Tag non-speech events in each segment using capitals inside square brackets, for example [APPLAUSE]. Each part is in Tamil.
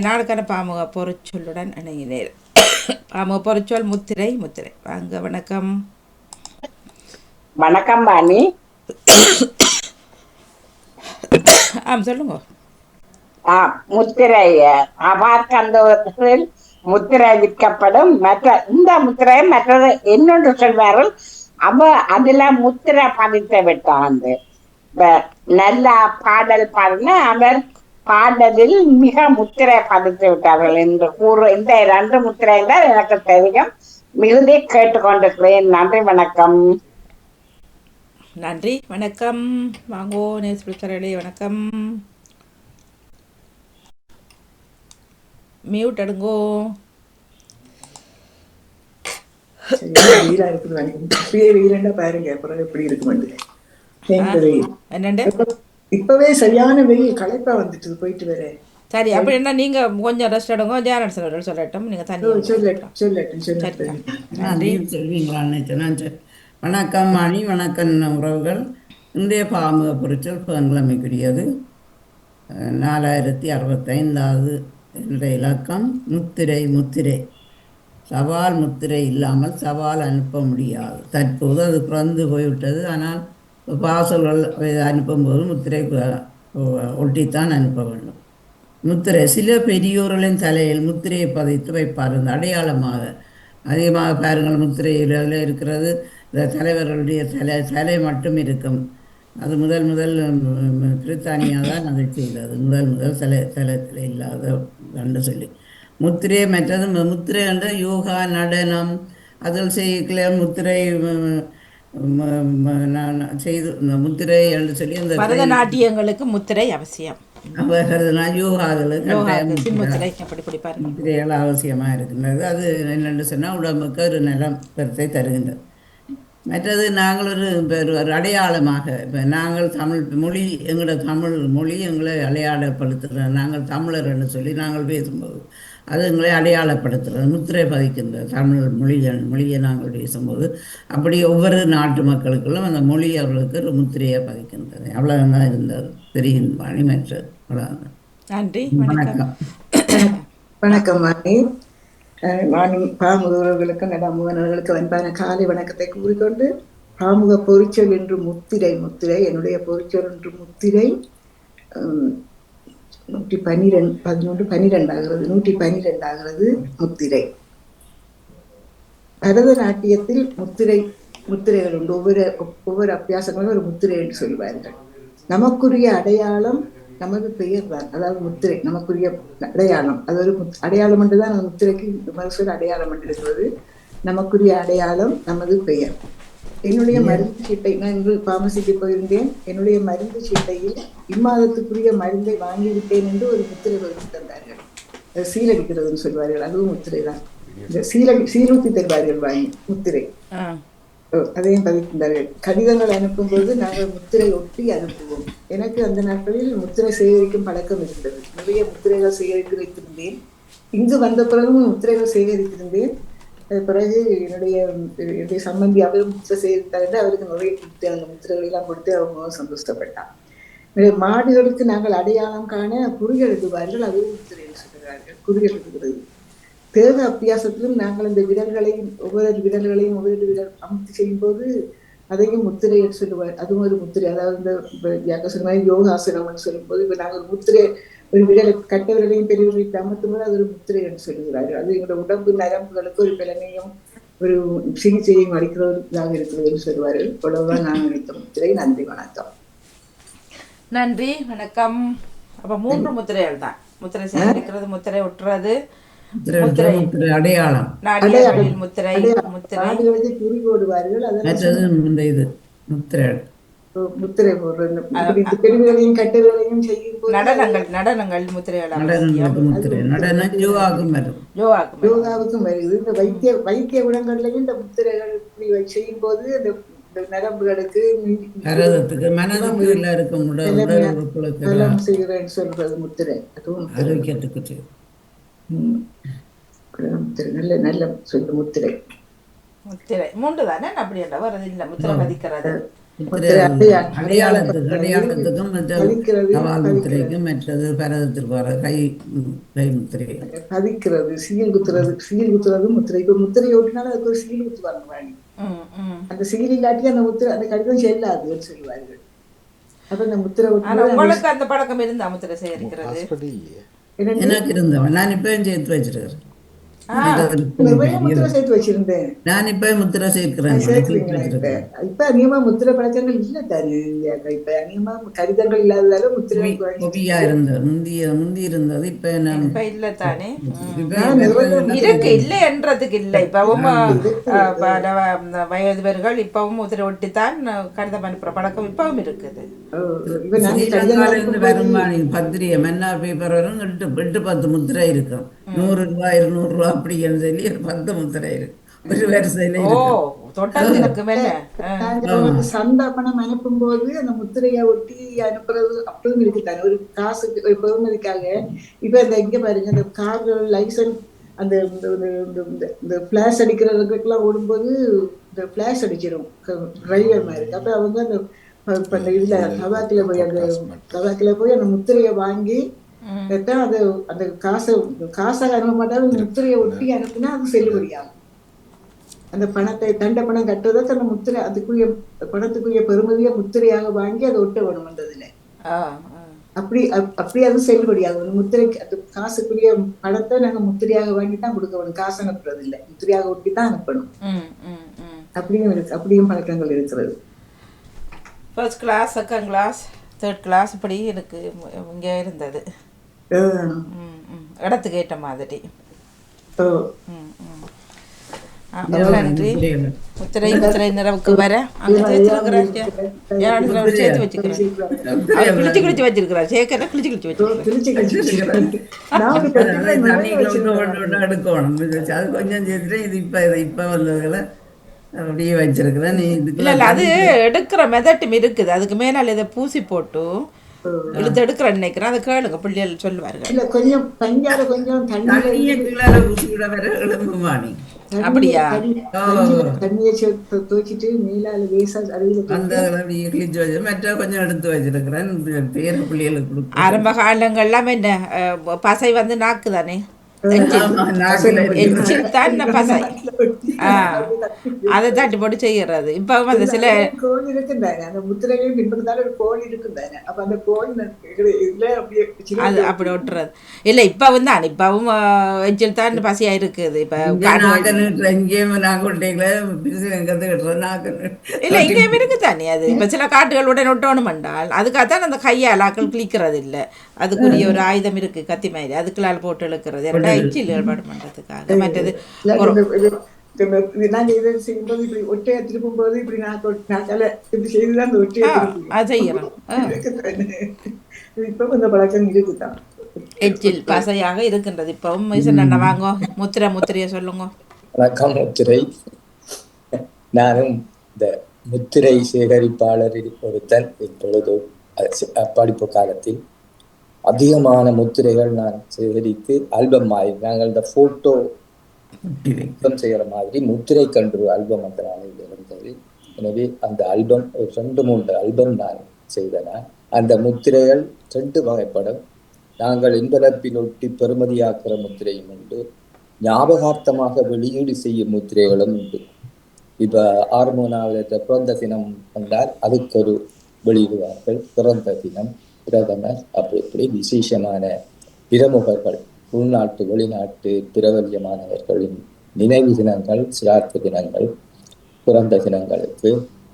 நாளுக்கான பாமுக பொறிச்சொல்லுடன் இணைகிறேன் பாமுக பொறிச்சொல் முத்திரை முத்திரை. வாங்க வணக்கம். வணக்கம் பாணி. ஆம் சொல்லுங்க. ஆ, முத்திரை. அபார்கந்தோத்தில் முத்திரை விற்கப்படும். மற்ற இந்த முத்திரை மற்றது இன்னொன்று சொல்வார்கள் அவ அதுல முத்திரை பதித்து விட்டாண்டு வ- நல்ல பாடல் பாடின அவர் பாடலில் மிக முத்திரை பதித்து விட்டார்கள் என்று கூறு. இந்த ரெண்டு முத்திரை தான் எனக்கு தெரியும். மிகுதி கேட்டுக்கொண்டிருக்கிறேன். நன்றி வணக்கம். நன்றி வணக்கம். வாங்கோ நேஸ்பிரிச்சரளி வணக்கம். மியூட் சரியான வெயிலா இருக்குது பாருங்க அப்புறம் எப்படி வெயில் என்னண்டு? இப்பவே சரியான வெயில் களைப்பா வந்துட்டு போயிட்டு வேற. சரி அப்படி என்ன நீங்க கொஞ்சம் ரெஸ்ட் எடுங்க ஜானட் சார் சொல்லட்டும் நீங்க தண்ணி சொல்லட்டும் சொல்லட்டும் சொல்லட்டும் சொல்வீங்களா நினைச்சேன் வணக்கம் மணி வணக்கம் உறவுகள். இன்றைய பாமுக பொருட்கள் புதன்கிழமைக்குரியது நாலாயிரத்தி அறுபத்தைந்தாவது என்னுடைய இலக்கம். முத்திரை முத்திரை. சவால் முத்திரை இல்லாமல் சவால் அனுப்ப முடியாது. தற்போது அது பிறந்து போய்விட்டது ஆனால் பார்சல்கள் அனுப்பும்போது முத்திரை ஒட்டித்தான் அனுப்ப வேண்டும். முத்திரை சில பெரியோர்களின் தலையில் முத்திரையை பதித்து வைப்பார். இந்த அடையாளமாக அதிகமாக பாருங்கள் முத்திரையில் அதில் இருக்கிறது. இந்த தலைவர்களுடைய தலை தலை மட்டும் இருக்கும். அது முதல் முதல் பிரித்தானியா தான் அதை செய்தது. முதல் முதல் தலை தலத்தில் இல்லாத என்று சொல்லி. முத்திரை மற்றது முத்திரை என்ற யோகா நடனம் அதில் செய்யல முத்திரை நான் செய்து இந்த முத்திரை என்று சொல்லி அந்த பரதநாட்டியங்களுக்கு முத்திரை அவசியம். அவர்கள் யோகாக்களுக்கு முத்திரைகள் அவசியமாக இருக்கின்றது. அது என்னென்னு சொன்னால் உடம்புக்கு ஒரு நலம் பெருத்தை தருகின்றது. மற்றது நாங்கள் ஒரு ஒரு அடையாளமாக இப்போ நாங்கள் தமிழ் மொழி எங்களோட தமிழ் மொழி எங்களை அடையாளப்படுத்துகிறது நாங்கள் தமிழர் என்று சொல்லி நாங்கள் பேசும்போது அது எங்களை அடையாளப்படுத்துகிறது முத்திரை பதிக்கின்றது. தமிழ் மொழியை மொழியை நாங்கள் பேசும்போது அப்படி ஒவ்வொரு நாட்டு மக்களுக்குள்ளும் அந்த மொழி அவர்களுக்கு ஒரு முத்திரையை பதிக்கின்றது. அவ்வளோதான் இருந்தது. தெரியும் மணி மற்றது அவ்வளோதான் நன்றி. வணக்கம். வணக்கம். வணக்கம் மாணி அஹ், நானும் பாமுக உறவுகளுக்கு நடாமுகனர்களுக்கு அன்பான காலை வணக்கத்தை கூறிக்கொண்டு பாமுக பொறிச்சொல் என்று முத்திரை முத்திரை என்னுடைய பொறிச்சொல் என்று முத்திரை நூற்றி பன்னிரெண்டு பதினொன்று பன்னிரெண்டு ஆகிறது நூற்றி பன்னிரெண்டு ஆகிறது முத்திரை. பரதநாட்டியத்தில் முத்திரை முத்திரைகள் உண்டு. ஒவ்வொரு ஒவ்வொரு அபியாசங்களும் ஒரு முத்திரை என்று சொல்வார்கள். நமக்குரிய அடையாளம் நமது பெயர் தான். அதாவது முத்திரை நமக்குரிய அடையாளம். அது ஒரு அடையாளம் என்று தான் முத்திரைக்கு மறுசொல் அடையாளம் என்று இருக்கிறது. நமக்குரிய அடையாளம் நமது பெயர். என்னுடைய மருந்து சீட்டை நான் இன்று பார்மசிக்கு போயிருந்தேன். என்னுடைய மருந்து சீட்டையில் இம்மாதத்துக்குரிய மருந்தை வாங்கிவிட்டேன் என்று ஒரு முத்திரை வகுத்து தந்தார்கள். சீலடிக்கிறதுன்னு சொல்வார்கள். அதுவும் முத்திரை தான் இந்த சீலடி சீலூத்தி தருவார்கள் வாங்கி முத்திரை. அதையும் பதிக்கின்றார்கள் கடிதங்கள் அனுப்பும்போது நாங்கள் முத்திரை ஒட்டி அனுப்புவோம். எனக்கு அந்த நாட்களில் முத்திரை சேகரிக்கும் பழக்கம் இருந்தது. நிறைய முத்திரைகள் சேகரித்து வைத்திருந்தேன். இங்கு வந்த பிறகும் முத்திரைகள் சேகரித்திருந்தேன். அது பிறகு என்னுடைய என்னுடைய சம்பந்தி அவர் முத்திரை சேகரித்தார் அவருக்கு நிறைய கொடுத்து அந்த முத்திரைகளை எல்லாம் கொடுத்து அவங்க சந்தோஷப்பட்டான் மாடுகளுக்கு நாங்கள் அடையாளம் காண குறிகள் எழுதுவார்கள் அதுவும் முத்திரை சொல்கிறார்கள் குறிகள் எழுதுகிறது தேக அபியாசத்திலும் நாங்கள் இந்த விரல்களையும் ஒவ்வொரு விரல்களையும் ஒவ்வொரு விரல் அமுத்தி செய்யும்போது அதையும் முத்திரை என்று சொல்லுவார். அதுவும் ஒரு முத்திரை. அதாவது இந்த யாக்க சொன்ன மாதிரி யோகாசனம்னு சொல்லும்போது இப்ப நாங்கள் ஒரு முத்திரை ஒரு விரலை கட்ட விரலையும் பெரிய விரலையும் அமர்த்தும் போது அது ஒரு முத்திரை என்று சொல்லுகிறார்கள். அது எங்களோட உடம்பு நரம்புகளுக்கு ஒரு பிளனையும் ஒரு சிகிச்சையும் அளிக்கிற ஒரு இதாக இருக்கிறது என்று சொல்லுவார்கள் அவ்வளவுதான் நான் நினைத்த முத்திரை. நன்றி வணக்கம். நன்றி வணக்கம். அப்ப மூன்று முத்திரைகள் தான். முத்திரை சேகரிக்கிறது முத்திரை ஒட்டுறது அடையாளம். முத்திரை இது முத்திரை. முத்திரை பெருவிரலையும் கட்டுவிரலையும் செய்யும் நடனங்கள் நடனங்கள் முத்திரைகள் நடனம் யோகாவுக்கும் வரும். யோகாவுக்கும் வருது. இந்த வைத்திய வைத்திய குணங்கள்லையும் இந்த முத்திரைகள் இப்படி வை- செய்யும் போது இந்த இந்த நரம்புகளுக்கு மனதுக்கு இருக்கும் உடல் சொல்றது முத்திரை. அதுவும். ஆரோக்கியத்துக்கு செய்யும். ம். குடல் முத்திரை நல்ல நல்ல சொல்லு முத்திரை முத்திரை மூன்று தானே அப்படி என்ற வருது இல்ல முத்திரை பதிக்கிறது அடையாளத்துக்கும். முத்திரைக்கும் மற்றது பரதத்திற்கு வர கை முத்திரை பதிக்கிறது சீல் குத்துறது சீல் குத்துறது முத்திரை இப்ப முத்திரை ஓட்டினாலும் அதுக்கு ஒரு சீல் குத்துவாங்க ம். அந்த சீல் இல்லாட்டி அந்த முத்திரை அந்த கடிதம் செல்லாதுன்னு சொல்லுவார்கள் அப்ப அந்த முத்திரை உங்களுக்கு அந்த பழக்கம் இருந்தா முத்திரை சேகரிக்கிறது எனக்கு இருந்தவன். நான் இப்பயும் சேர்த்து வச்சிருக்கிறேன். சேர்த்து வச்சிருந்தேன் நான் இப்பயும் முத்திரை சேர்க்கிறேன். இப்ப? இப்ப அதிகமா முத்திரை பழக்கங்கள் இல்ல தானே இப்ப அதிகமா கடிதங்கள் இல்லாததால முத்திரை. கொபியா இருந்தது முந்திய முந்தி இருந்தது. இப்ப நான் இப்ப இல்ல தானே. இப்ப இருக்கு இல்லைன்றதுக்கு இல்லை. இப்பவும் அஹ், பல வ- வயதுவர்கள் இப்பவும் முதிரை ஒட்டித்தான் கடிதம் அனுப்புற பழக்கம் இப்பவும் இருக்குது. இப்ப வருமானி பத்திரிகை மன்னா பேப்பர் வரும் எட்டு எட்டு பத்து முத்திரை இருக்கும். நூறு ரூபாய் இருநூறு ரூபாய் அப்படின்னு சொல்லி ஒரு பத்து முத்திரை இருக்கு. ஒரு வரிசையில இருக்கு சந்தா பணம் அனுப்பும் போது அந்த முத்திரையை ஒட்டி அனுப்புறது அப்பவும் இருக்குதானே? ஒரு காசுக்கு ஒரு பெருமதிக்காக இப்ப இந்த இங்க பாருங்க இந்த கார் லைசன்ஸ் அந்த இந்த இந்த- இந்த- இந்த- இந்த பிளாஷ் அடிக்கிறதுக்கெல்லாம் ஓடும்போது இந்த பிளாஷ் அடிச்சிடும் டிரைவர் மாதிரி அப்ப அவங்க அந்த இப்ப இந்த இதுல தவாக்கில போய் அந்த தவாக்கில போய் அந்த முத்திரையை வாங்கி கேட்டா அது அந்த காசை காசாக அனுப்ப மாட்டாங்க முத்திரையை ஒட்டி அனுப்புனா அது செல்லுபடியாகும். அந்த பணத்தை தண்ட பணம் கட்டுறதுக்கு அந்த முத்திரை அதுக்குரிய பணத்துக்குரிய பெருமதியை முத்திரையாக வாங்கி அதை ஒட்ட வேணும் வந்ததுல. அப்படி அப்- அப்படி அது செல்லுபடியாகும். அந்த முத்திரைக்கு அது காசுக்குரிய பணத்தை நாங்க முத்திரையாக வாங்கி தான் கொடுக்க வேணும். காசு அனுப்புறது இல்லை. முத்திரையாக ஒட்டி தான் அனுப்பணும். அப்படியும் இருக்கு அப்படியும் பழக்கங்கள் இருக்கிறது. First class second class third class இப்படி எனக்கு இங்கே இருந்தது. இடத்துக்கு ஏற்ற மாதிரி. நன்றி. முத்திரை முத்திரை நிறவுக்கு வர. அங்க சேர்த்து வச்சுக்கிறேன் கிழிச்சு கிழிச்சு வச்சிருக்கிறார். சேகர வச்சிருக்கிறேன் ஒண்ணு எடுக்கணும். அது கொஞ்சம் சேர்த்துட்டு இது இப்ப இப்ப வந்ததுல அப்படியே வச்சிருக்கிறேன். நீ இல்ல அது எடுக்கிற மெதட்டும் இருக்குது. அதுக்கு மேலால இதை பூசி போட்டு இழுத்து எடுக்கிறேன்னு நினைக்கிறேன். அதை கேளுங்க பிள்ளைகள் சொல்லுவார்கள். இல்ல கொஞ்சம் பஞ்சால கொஞ்சம் தண்ணியில தண்ணியை கீழே ஊசி விட வர எழும்புமா நீ? அப்படியா? தண்ணியை சேர்த்து துவைச்சிட்டு மேலால லேசா அருகில அந்த மற்ற கொஞ்சம் எடுத்து வச்சிருக்கிறேன். பேர பிள்ளைகளுக்கு ஆரம்ப காலங்கள்லாம் என்ன பசை வந்து நாக்கு தானே அதை தட்டி போட்டு செய்யறது. இப்போ அந்த சில கோல் இருக்குந்தாங்க அந்த முத்திரைகள் பின்பக்கத்தால ஒரு கோல் இருக்குந்தாங்க அப்ப அந்த கோல் அது அப்படி ஒட்டுறது இல்லை இப்பவும் தான் இப்பவும் அஹ், எச்சில் தான் பசையா இருக்குது. இப்போ நீட்டு. இல்லை இங்கேயும் இருக்கு தானே அது? இப்போ சில காட்டுகளுடன் ஒட்டணும் என்றால் அதுக்காகத்தான் அந்த கையால் ஆக்கள் கிளிக்கிறது இல்லை அதுக்குரிய ஒரு ஆயுதம் இருக்கு கத்தி மாதிரி அதுக்குள்ளால் போட்டு இழுக்கிறது. என்னடா எச்சில் ஏற்பாடு பண்ணுறதுக்காக மற்றது இல்ல, இந்த- இது- செய்யும்போது இப்படி ஒட்டையை திருப்பும் போது இப்படி நாக்கு நாக்கால இப்படி செய்துதான் அந்த ஆ. இப்ப இந்த பழக்கம் இருக்குதான் எச்சில் பசையாக இருக்கின்றது இப்பவும் வாங்கோ முத்திரை முத்திரையை சொல்லுங்க வணக்கம் முத்திரை நானும் இந்த முத்திரை சேகரிப்பாளரில் ஒருத்தன் இப்பொழுது படிப்பு காலத்தில் அதிகமான முத்திரைகள் நான் சேகரித்து ஆல்பம் மாதிரி நாங்கள் இந்த போட்டோ செய்கிற மாதிரி முத்திரை கன்று ஆல்பம் அந்த நாளில் இருந்தது. எனவே அந்த ஆல்பம் ஒரு ரெண்டு மூன்று ஆல்பம் நான் செய்தன. அந்த முத்திரைகள் ரெண்டு வகைப்படும். நாங்கள் இன்பரப்பில் ஒட்டி பெறுமதியாக்குற முத்திரையும் உண்டு. ஞாபகார்த்தமாக வெளியீடு செய்யும் முத்திரைகளும் உண்டு. இப்ப ஹார்மோனாவில் பிறந்த தினம் வந்தால் அதுக்கு ஒரு வெளியிடுவார்கள். பிறந்த தினம். பிரதமர் அப்படி இப்படி விசேஷமான பிரமுகர்கள் உள்நாட்டு வெளிநாட்டு பிரபல்யமானவர்களின் நினைவு தினங்கள் சிரார்த்த தினங்கள் பிறந்த தினங்களுக்கு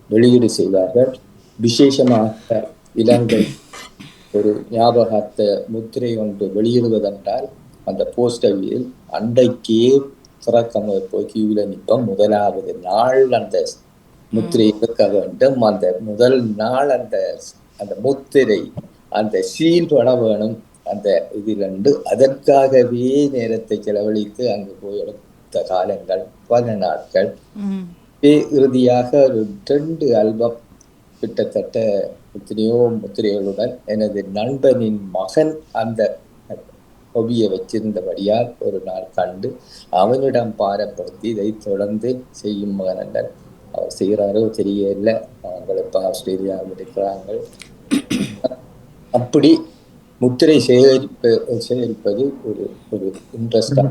வெளியீடு செய்வார்கள். விசேஷமாக இலங்கை ஒரு ஞாபகார்த்த முத்திரை ஒன்று வெளியிடுவதென்றால் அந்த போஸ்டரில் அன்றைக்கே திறக்கம் போய் கியூல நிற்போம். முதலாவது நாள் அந்த முத்திரை இருக்க வேண்டும். அந்த முதல் நாள் அந்த அந்த முத்திரை அந்த சீல் பட வேணும் அந்த இதிலிருந்து அதற்காகவே நேரத்தை செலவழித்து அங்கு போய் எடுத்த காலங்கள் பல நாட்கள். இறுதியாக ஒரு ரெண்டு ஆல்பம் கிட்டத்தட்ட எத்தனையோ முத்திரைகளுடன் எனது நண்பனின் மகன் அந்த ஹொபியை வச்சிருந்தபடியால் ஒரு நாள் கண்டு அவனிடம் பாரப்படுத்தி இதை தொடர்ந்து செய்யும் மகனங்கள் அவர் செய்கிறாரோ தெரியல இப்போ ஆஸ்திரேலியாவில் இருக்கிறாங்க அப்படி முத்திரை சேகரிப்பு சேகரிப்பது ஒரு ஒரு இன்ட்ரெஸ்டாக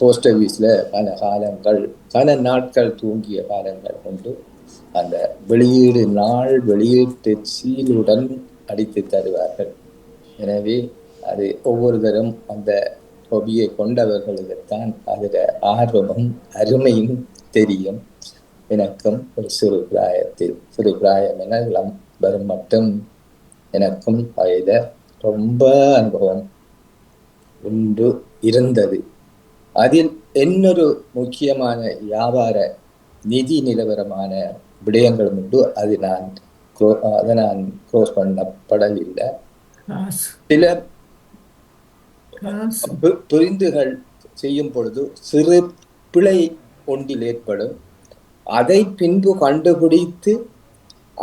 போஸ்ட் ஆஃபீஸில் பல காலங்கள் பல நாட்கள் தூங்கிய காலங்கள் உண்டு அந்த வெளியீடு நாள் வெளியீட்டு சீலுடன் அடித்து தருவார்கள். எனவே அது ஒவ்வொருத்தரும் அந்த ஹொபியை கொண்டவர்களுக்குத்தான் அதில் ஆர்வமும் அருமையும் தெரியும். எனக்கும் ஒரு சிறு பிராயத்தில் சிறு பிராயம் என இளம் வரும் மட்டும் எனக்கும் அதில் ரொம்ப அனுபவம் உண்டு இருந்தது. அதில் இன்னொரு முக்கியமான வியாபார நிதி நிலவரமான விடயங்களும் உண்டு. அது நான் அதை நான் க்ளோஸ் பண்ணப்படவில்லை. சில புரிந்துகள் செய்யும் பொழுது சிறு பிழை ஒன்றில் ஏற்படும். அதை பின்பு கண்டுபிடித்து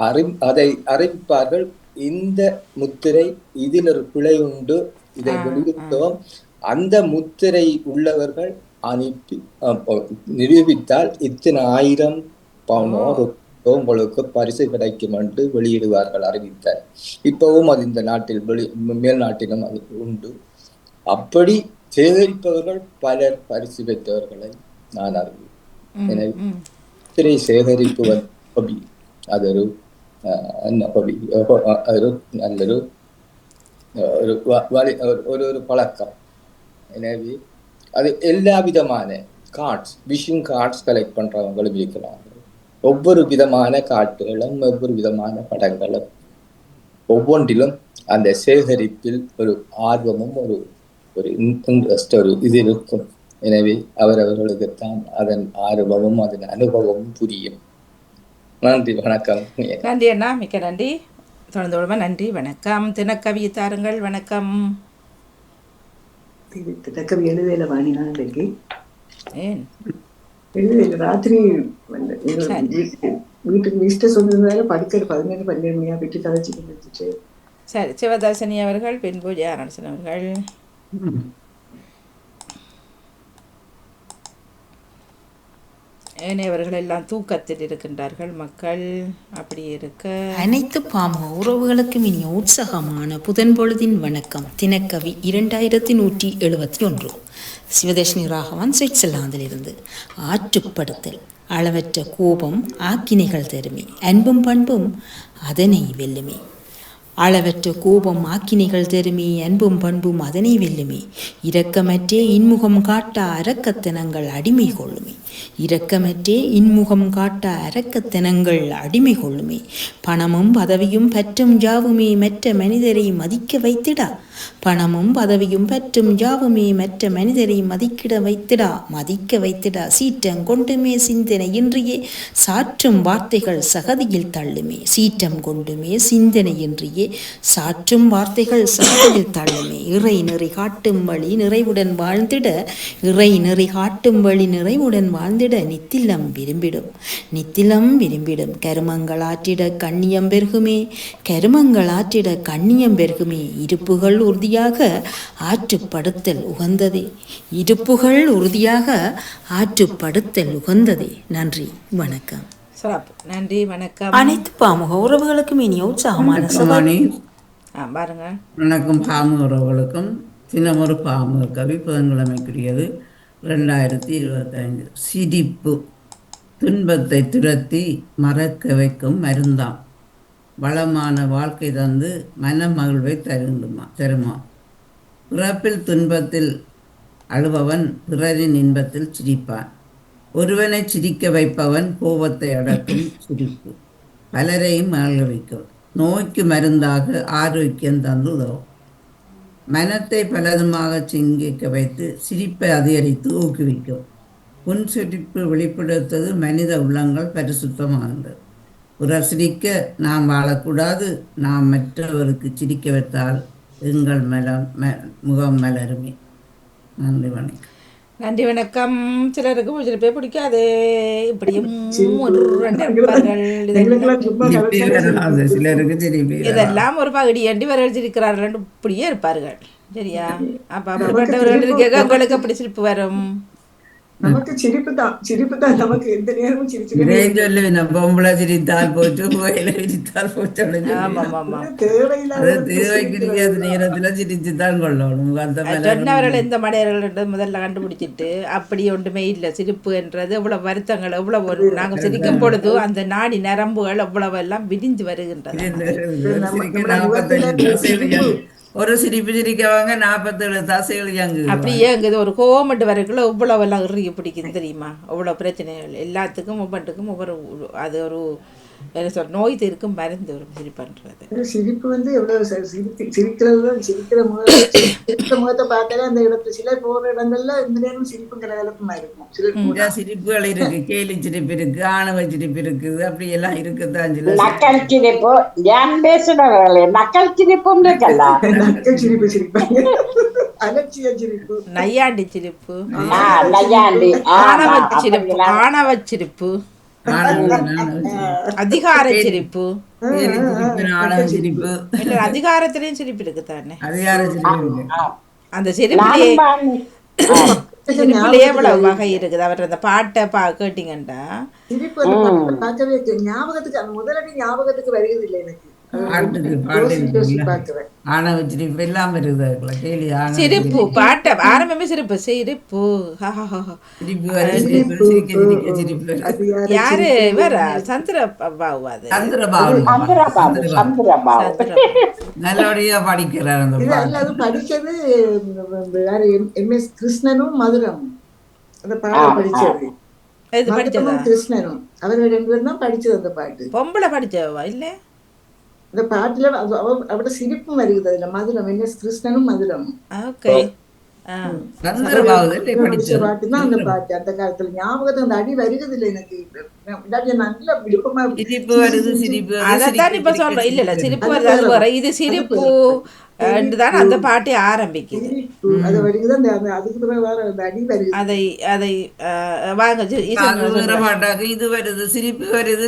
அறி அதை அறிவிப்பார்கள். இந்த முத்திரை இதில் ஒரு பிழை உண்டு. இதை வெளியிட்டோம் அந்த முத்திரை உள்ளவர்கள் அனுப்பி நிரூபித்தால் இத்தனை ஆயிரம் ரூபாயோ உங்களுக்கு பரிசு கிடைக்கும் என்று வெளியிடுவார்கள் அறிவித்தார் இப்பவும் அது இந்த நாட்டில் வெளி மேல் நாட்டிலும் அது உண்டு. அப்படி சேகரிப்பவர்கள் பலர் பரிசு பெற்றவர்களை நான் அறிவேன். எனவே சேகரிப்பு வந்து ஹொபி அப்படி ஒரு நல்லொரு ஒரு வழி ஒரு ஒரு பழக்கம் எனவே அது எல்லா விதமான கார்ட்ஸ் விஷிங் கார்ட்ஸ் கலெக்ட் பண்ணுறவங்களும் இருக்கிறாங்க ஒவ்வொரு விதமான காட்டுகளும் ஒவ்வொரு விதமான படங்களும் ஒவ்வொன்றிலும் அந்த சேகரிப்பில் ஒரு ஆர்வமும் ஒரு ஒரு இன்ட்ரெஸ்ட் ஒரு இது இருக்கும் எனவே அவரவர்களுக்குத்தான் அதன் ஆர்வமும் அதன் அனுபவமும் புரியும் நன்றி வணக்கம். நன்றி அண்ணா மிக்க நன்றி. தொடர்ந்து விடுமா நன்றி வணக்கம். தினக்கவி தாருங்கள் வணக்கம். தினக்கவி எழுதையில வாணினா இன்றைக்கு. ஏன்? ராத்திரி வீட்டுக்கு வீட்டை சொன்னதுனால படுக்கிற பதினேழு பன்னெண்டு மணியா வீட்டு கதைச்சிட்டு இருந்துச்சு. சரி சிவதர்ஷினி அவர்கள் பின் பூஜா நடசன் அவர்கள். ஏனையவர்கள் எல்லாம் தூக்கத்தில் இருக்கின்றார்கள். மக்கள் அப்படி இருக்க அனைத்து பாம உறவுகளுக்கும் இனிய உற்சாகமான புதன் பொழுதின் வணக்கம். தினக்கவி இரண்டாயிரத்தி நூற்றி எழுபத்தி ஒன்று சிவதர்ஷினி ராகவன் சுவிட்சர்லாந்திலிருந்து. ஆற்றுப்படுத்தல் அளவற்ற கோபம் ஆக்கினைகள் தருமே. அன்பும் பண்பும் அதனை வெல்லுமே. அளவற்ற கோபம் ஆக்கினைகள் தருமே அன்பும் பண்பும் அதனை வெல்லுமே. இரக்கமற்றே இன்முகம் காட்ட அரக்கத்தனங்கள் அடிமை கொள்ளுமே. இரக்கமற்றே இன்முகம் காட்ட அரக்கத்தனங்கள் அடிமை கொள்ளுமே. பணமும் பதவியும் பற்றும் ஜாவுமே மற்ற மனிதரை மதிக்க வைத்திடா. பணமும் பதவியும் பற்றும் ஜாவுமே மற்ற மனிதரை மதிக்கிட வைத்திடா. மதிக்க வைத்திடா சீற்றம் கொண்டுமே சிந்தனை இன்றியே சாற்றும் வார்த்தைகள் சகதியில் தள்ளுமே. சீற்றம் கொண்டுமே சிந்தனை இன்றியே சாற்றும் வார்த்தைகள் சகதியில் தள்ளுமே இறை நெறி காட்டும் வழி நிறைவுடன் வாழ்ந்திட. இறை நெறி காட்டும் வழி நிறைவுடன் வாழ்ந்திட நித்திலம் விரும்பிடும். நித்திலம் விரும்பிடும். கருமங்கள் ஆற்றிட கண்ணியம் பெருகுமே. கருமங்கள் ஆற்றிட கண்ணியம் பெருகுமே. இருப்புகள் உறுதியாக ஆற்றுப்படுத்தல் உகந்ததே. இருப்புகள் உறுதியாக ஆற்றுப்படுத்தல் உகந்ததே. நன்றி. வணக்கம். சிறப்பு. நன்றி வணக்கம். அனைத்து பாமுக உறவுகளுக்கும் இனிய உற்சாகமான பாருங்க. வணக்கம் பாமு உறவுகளுக்கும். சின்னமொரு பாமு கவி புதன்கிழமைக்குரியது. ரெண்டாயிரத்தி இருபத்தைந்து. சிரிப்பு. துன்பத்தை துரத்தி மறக்க வைக்கும் மருந்தாம். வளமான வாழ்க்கை தந்து மன மகிழ்வை தருண்டுமா தருமா? பிறப்பில் துன்பத்தில் அழுபவன் பிறரின் இன்பத்தில் சிரிப்பான். ஒருவனை சிரிக்க வைப்பவன் கோபத்தை அடக்கும் சிரிப்பு. பலரையும் மகிழ வைக்கும் நோய்க்கு மருந்தாக ஆரோக்கியம் தந்து உதவும். மனத்தை பலதுமாக சிங்கிக்க வைத்து சிரிப்பை அதிகரித்து ஊக்குவிக்கும். புன் சிரிப்பு வெளிப்படுத்துவது மனித உள்ளங்கள் பரிசுத்தமானது. பிறர் சிரிக்க நாம் வாழக்கூடாது. நாம் மற்றவருக்கு சிரிக்க வைத்தால் எங்கள் மலம் ம முகம் மலருமே. நன்றி வணக்கம். நன்றி வணக்கம். சிலருக்கு சில பேர் பிடிக்காது. இப்படியும் ஒரு ரெண்டு இருப்பார்கள். இதெல்லாம் ஒரு பகுடி அண்டி வரவழைச்சிருக்கிறார்கள் இப்படியே இருப்பார்கள். சரியா? அப்ப அப்படிப்பட்டவர்கள் இருக்க உங்களுக்கு அப்படி சிரிப்பு வரும்? நமக்கு சிரிப்பு தான் சிரிப்பு தான் நமக்கு எந்த நேரமும் சொல்லுவேன் பொம்பளை சிரித்தால் போச்சு புகையில சிரித்தால் போச்சு தேவையில்லாத தேவைக்குரிய நேரத்துல சிரிச்சுதான் கொள்ளணும் சொன்னவர்கள் எந்த மடையர்கள் முதல்ல கண்டுபிடிச்சிட்டு அப்படி ஒன்றுமே இல்லை சிரிப்பு என்றது எவ்வளவு வருத்தங்கள் எவ்வளவு ஒரு நாங்கள் சிரிக்கும் பொழுது அந்த நாடி நரம்புகள் எவ்வளவு எல்லாம் விரிந்து வருகின்றது ஒரு சிரிப்பு சிரிக்கவங்க நாற்பத்தேழு தசைகள் இயங்கு அப்படி ஏங்குது ஒரு கோமெண்ட் வரைக்குள்ள இவ்வளவு எல்லாம் இறுகி பிடிக்குது தெரியுமா? அவ்வளோ பிரச்சனைகள். எல்லாத்துக்கும் ஒவ்வொன்றுக்கும் ஒவ்வொரு அது ஒரு என்ன சொல்ற நோய் தீர்க்கும் மருந்து ஒரு சிரிப்புன்றது ஒரு சிரிப்பு வந்து எவ்வளவு சிரித்து சிரிக்கிறது சிரிக்கிற முகத்தை சிரிக்கிற முகத்தை பார்த்தாலே அந்த இடத்துல சிலர் போற இடங்கள்ல இந்த நேரம் சிரிப்பு கலகலப்புமா இருக்கும். சிரிப்புகள் இருக்கு. கேலி சிரிப்பு இருக்கு ஆணவ சிரிப்பு இருக்குது அப்படி எல்லாம் இருக்குதான் சில நக்கல் சிரிப்பு ஞான் பேசுனவர்களே நக்கல் சிரிப்பும் இருக்கல்ல? நக்கல் சிரிப்பு சிரிப்பாங்க அலட்சிய சிரிப்பு. நையாண்டி சிரிப்பு. ஆணவ சிரிப்பு ஆணவ சிரிப்பு. அதிகார சிரிப்பு சிரிப்பு சிரிப்பு இல்ல அதிகாரத்திலையும் சிரிப்பு இருக்கு தானே அதிகார சிரிப்பு அந்த சிரிப்புலயே பாருங்க. சிரிப்புலயே எவ்வளவு வகை இருக்குது? அவர் அந்த பாட்டை பா கேட்டீங்கன்னா சிரிப்பு. ஞாபகத்துக்கு அந்த முதலடி ஞாபகத்துக்கு வருகிறது இல்லை எனக்கு. பாட்டுக்கு பாட்டு யோசிச்சு யோசிச்சு இருக்குல்ல. பார்க்கிறேன் ஆணவ சிரிப்பு எல்லாம் இருக்குது அதுக்குள்ள. கேலி சிரிப்பு பாட்டை ஆரம்பமே சிரிப்பு. சிரிப்பு. சிரிப்பு. அது யாரு அது. சந்திரபாபு. சந்திர நல்லபடியா படிக்கிறார் அந்த படிச்சது யாரு எம் எஸ் கிருஷ்ணனும் மதுரம். அந்த பாட்டு படிச்சது. கிருஷ்ணனும். அவர்கள் ரெண்டு பேரும் தான் படிச்சது அந்த பாட்டு. பொம்பளை படிச்சவா? இல்ல. அந்த பாட்டுல அவ- அவ- அவட சிரிப்பும் வருகிறது அதுல மதுரம் என் எஸ் கிருஷ்ணனும் மதுரம் ஓகே சந்திரபாபு தான் படிச்ச படிச்சது பாட்டு தான் அந்த பாட்டு அந்த காலத்துல ஞாபகத்துல அந்த அடி வருகிறது இல்லை எனக்கு இல்லாட்டி நல்ல விருப்பமா சிரிப்பு வருது சிரிப்பு வருது, அதைத்தான் சிரிக்க இப்ப சிரிக்க சொல்றேன் இல்ல இல்ல சிரிப்பு சிரிப்பு வருது அது வர இது சிரிப்பு தான் அந்த பாட்டே ஆரம்பிக்குது அது அதை வாங்க இது இது வருது சிரிப்பு வருது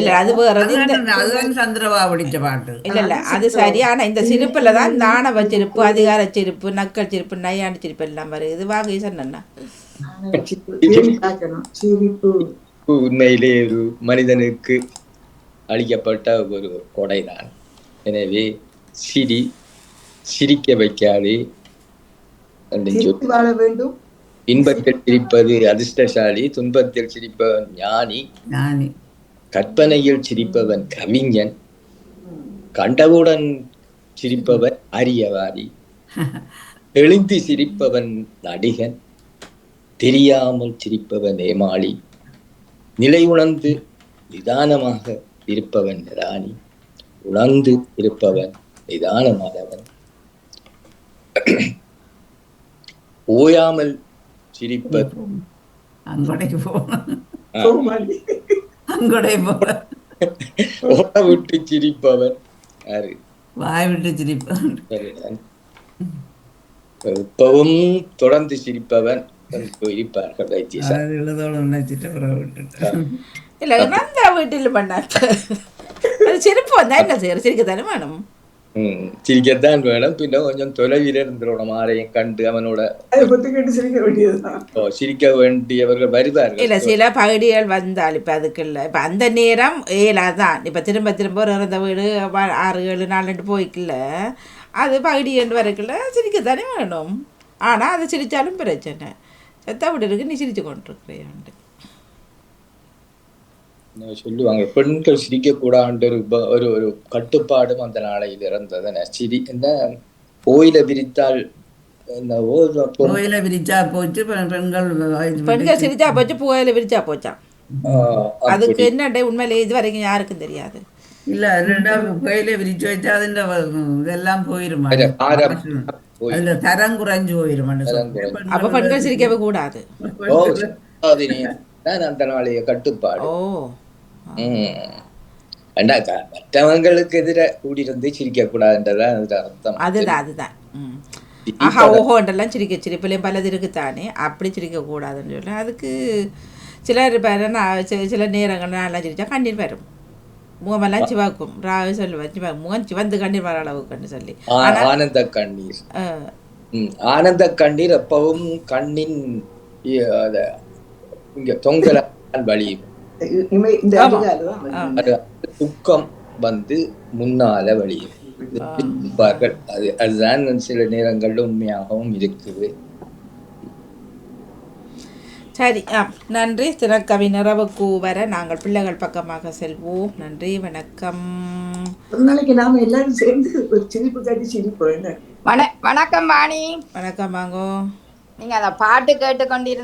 இல்ல அது வேற இது இந்த அதுதான் அதுதான் சந்திரபாபு படிச்ச பாட்டு. இல்ல இல்ல அது சரி ஆனா இந்த சிரிப்புல தான் இந்த ஆணவ சிரிப்பு அதிகார சிரிப்பு நக்கல் சிரிப்பு நையாண்டி சிரிப்பு எல்லாம் வருது. வாங்க சிரிப்பு தேடி பார்க்கணும். சிரிப்பு உண்மையிலே ஒரு மனிதனுக்கு அளிக்கப்பட்ட ஒரு கொடைதான். எனவே சிரி சிரிக்க வைக்காதே வாழ வேண்டும். இன்பத்தில் சிரிப்பது அதிர்ஷ்டசாலி துன்பத்தில் சிரிப்பவன் ஞானி. கற்பனையில் சிரிப்பவன் கவிஞன். கண்டவுடன் சிரிப்பவன் அரியவாதி. [LAUGHS] எழுந்து சிரிப்பவன் நடிகன். தெரியாமல் சிரிப்பவன் ஏமாளி. நிலை உணர்ந்து நிதானமாக இருப்பவன் ராணி. உணர்ந்து இருப்பவன் ஓயாமல் கோமாளி. அங்கொடை போக ஓட விட்டு சிரிப்பவன் யாரு? வாய் விட்டு சிரிப்பான் சரிதான். இப்பவும் தொடர்ந்து சிரிப்பவன். இருப்பார்கள் இல்ல நந்தா வீட்டில் அது சிரிப்பு வந்தா என்ன செய்யற சிரிக்க தானே வேணும். சிரிக்கத்தான் வேணும் பின்ன கொஞ்சம் தொலைவில் இருந்தோட ஆரையும் கண்டு அவனோட சிரிக்க வேண்டியதுதான் ஓ, சிரிக்க வேண்டியவர்கள் வருவார்கள் இல்ல சில பகுதிகள் வந்தால் இப்ப அதுக்கு இல்ல இப்ப அந்த நேரம் ஏலாதான் இப்ப திரும்ப திரும்ப ஒரு இறந்த வீடு ஆறு ஏழு நாலு ரெண்டு போய்க்கல அது பகுதி என்று வரைக்குள்ள சிரிக்கத்தானே வேணும் ஆனா அது சிரிச்சாலும் பிரச்சனை செத்த வீடு இருக்கு நீ சிரிச்சு கொண்டிருக்கிறேன் சொல்லுவாங்க பெண்கள் சிரிக்க கூடாது ஒரு ஒரு ஒரு கட்டுப்பாடும் அந்த நாளையில் இருந்தது சிரி என்ன? கோயிலை விரித்தால் கோயில விரிச்சா போச்சு பெண்- பெண்கள் பெண்கள் சிரிச்சா போச்சு புகையில விரிச்சா போச்சான் அதுக்கு. என்னண்டே உண்மையிலே இது வரைக்கும் யாருக்கும் தெரியாது. இல்ல ரெண்டாவது கோயில விரிச்சு வச்சா அதுல இதெல்லாம் போயிருமா? அதுல தரம் குறைஞ்சு. குறைஞ்சு. அப்ப பெண்கள் சிரிக்கவே கூடாது. அந்த நாளைய கட்டுப்பாடு. மற்றவங்களுக்கு எதிர கூடியிருந்து சிரிக்க கூடாதுன்றதான் அர்த்தம். அதுதான் அதுதான். ஆஹா ஓஹோன்றெல்லாம் சிரிக்க சிரிப்புலேயும் பலது இருக்குத்தானே? அப்படி சிரிக்க கூடாதுன்னு சொல்லி அதுக்கு சிலர் பேர் நான் சில நேரங்கள் நான்லாம் சிரிச்சா கண்ணீர் வரும். முகமெல்லாம் சிவாக்கும். ராவே சொல்லுவேன் சிவா முகம் சிவந்து கண்ணீர் வர அளவுக்குன்னு சொல்லி. ஆனந்த கண்ணீர். ஆனந்த கண்ணீர் எப்பவும் கண்ணின் இங்க தொங்கலான் வழியும். இந்த துக்கம் வந்து முன்னால இருப்பார்கள் அது அதுதான் சில நேரங்கள்ல உண்மையாகவும் இருக்குது. சரி ஆ. நன்றி. தினக்கவி நிறைவுக்கு வர நாங்கள் பிள்ளைகள் பக்கமாக செல்வோம். நன்றி வணக்கம். ஒரு நாளைக்கு நாம எல்லாரும் சேர்ந்து ஒரு சிரிப்பு காட்டி சிரிப்போம் வணக்கம் வாணி. வணக்கம் வாங்கோ. நீங்க அந்த பாட்டு கேட்டுக்கொண்டிருந்த